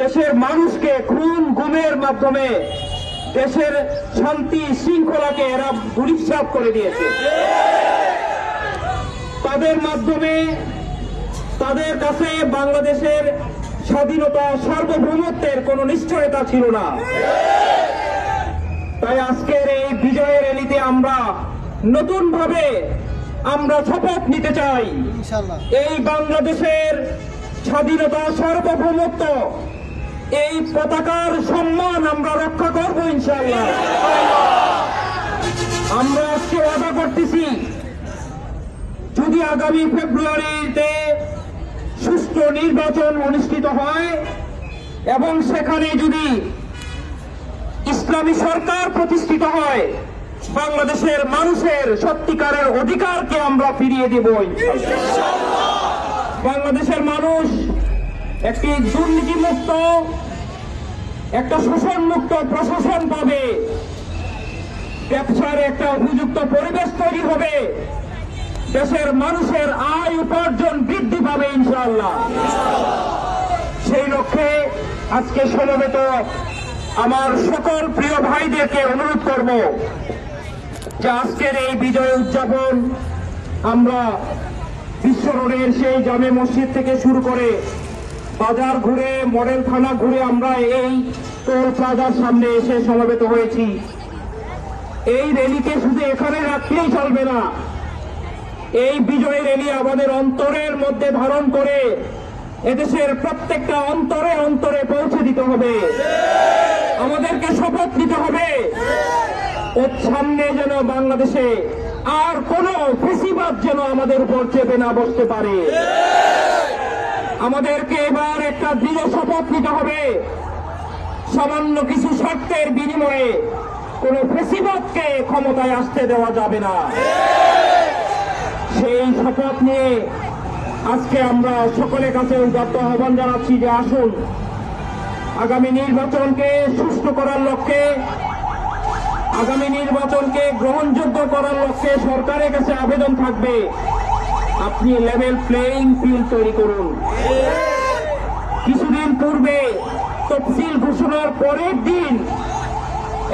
দেশের মানুষকে খুন গুমের মাধ্যমে দেশের শান্তি শৃঙ্খলাকে এরা গুলিসাপ করে দিয়েছে। তাদের মাধ্যমে তাদের কাছে বাংলাদেশের স্বাধীনতা সার্বভৌমত্বের কোনো নিশ্চয়তা ছিল না। তাই আজকের এই বিজয়ের র্যালিতে আমরা নতুন ভাবে আমরা শপথ নিতে চাই। এই বাংলাদেশের স্বাধীনতা সার্বভৌমত্ব এই পতাকার সম্মান আমরা রক্ষা করব ইনশাআল্লাহ। আমরা আজকে ওয়াদা করতেছি, যদি আগামী ফেব্রুয়ারিতে সুষ্ঠু নির্বাচন অনুষ্ঠিত হয় এবং সেখানে যদি ইসলামী সরকার প্রতিষ্ঠিত হয়, বাংলাদেশের মানুষের সত্যিকারের অধিকারকে আমরা ফিরিয়ে দেব বাংলাদেশের মানুষ একটি দুর্নীতিমুক্ত, একটা শোষণ মুক্ত প্রশাসন পাবে। ব্যবসার একটা উপযুক্ত পরিবেশ তৈরি হবে। দেশের মানুষের আয় উপার্জন বৃদ্ধি পাবে ইনশাআল্লাহ। সেই লক্ষ্যে আজকে সমবেত আমার সকল প্রিয় ভাইদেরকে অনুরোধ করব যে আজকের এই বিজয় উদযাপন আমরা বিশ্ব রোডের সেই জামে মসজিদ থেকে শুরু করে বাজার ঘুরে, মডেল থানা ঘুরে আমরা এই টোল প্লাজার সামনে এসে সমবেত হয়েছি। এই র্যালিকে শুধু এখানে রাখলেই চলবে না। এই বিজয় র্যালি আমাদের অন্তরের মধ্যে ধারণ করে এদেশের প্রত্যেকটা অন্তরে অন্তরে পৌঁছে দিতে হবে। আমাদেরকে শপথ নিতে হবে। ওর সামনে যেন বাংলাদেশে আর কোন ফেসিবাদ যেন আমাদের উপর চেপে না বসতে পারে। আমাদেরকে এবার একটা দৃঢ় শপথ নিতে হবে। সামান্য কিছু শর্তের বিনিময়ে কোন ফেসিবাদকে ক্ষমতায় আসতে দেওয়া যাবে না। সেই শপথ নিয়ে আজকে আমরা সকলের কাছে উদাত্ত আহ্বান জানাচ্ছি যে আসুন, আগামী নির্বাচনকে সুষ্ঠু করার লক্ষ্যে, আগামী নির্বাচনকে গ্রহণযোগ্য করার লক্ষ্যে সরকারের কাছে আবেদন থাকবে। আপনি লেভেল প্লেইং ফিল্ড তৈরি করুন। কিছুদিন পূর্বে তফসিল ঘোষণার পরের দিন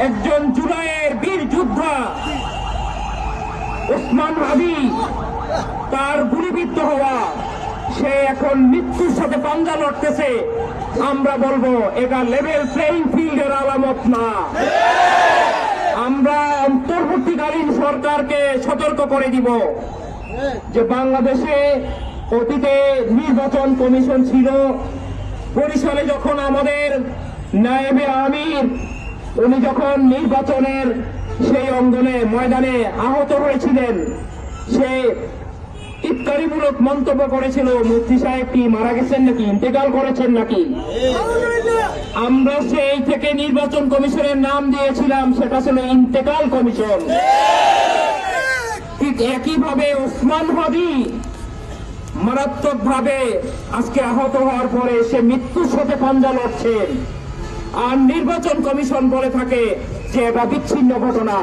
একজন জুলাইয়ের বীর যোদ্ধা ওসমান হাবি তার গুলিবিদ্ধ হওয়া, সে এখন মৃত্যুর সাথে পাঞ্জা লড়তেছে। আমরা বলব, এটা লেভেল প্লেইং ফিল্ডের আলামত না। আমরা অন্তর্বর্তীকালীন সরকারকে সতর্ক করে দিব। যে বাংলাদেশে অতীতে নির্বাচন কমিশন ছিল, বরিশালে যখন আমাদের নায়েবে আমির, উনি যখন নির্বাচনের সেই অঙ্গনে ময়দানে আহত হয়েছিলেন, সে ইফতারিমূলক মন্তব্য করেছিল, মুফতি সাহেব কি মারা গেছেন নাকি? ইন্তেকাল করেছেন নাকি? আমরা সেই থেকে নির্বাচন কমিশনের নাম দিয়েছিলাম, সেটা ছিল ইন্তেকাল কমিশন। একইভাবে ওসমান হবি মারাত্মক ভাবে আজকে আহত হওয়ার পরে সে মৃত্যুর সাথে পাঞ্জা লড়ছেন। আর নির্বাচন কমিশন বলে থাকে যে এটা বিচ্ছিন্ন ঘটনা।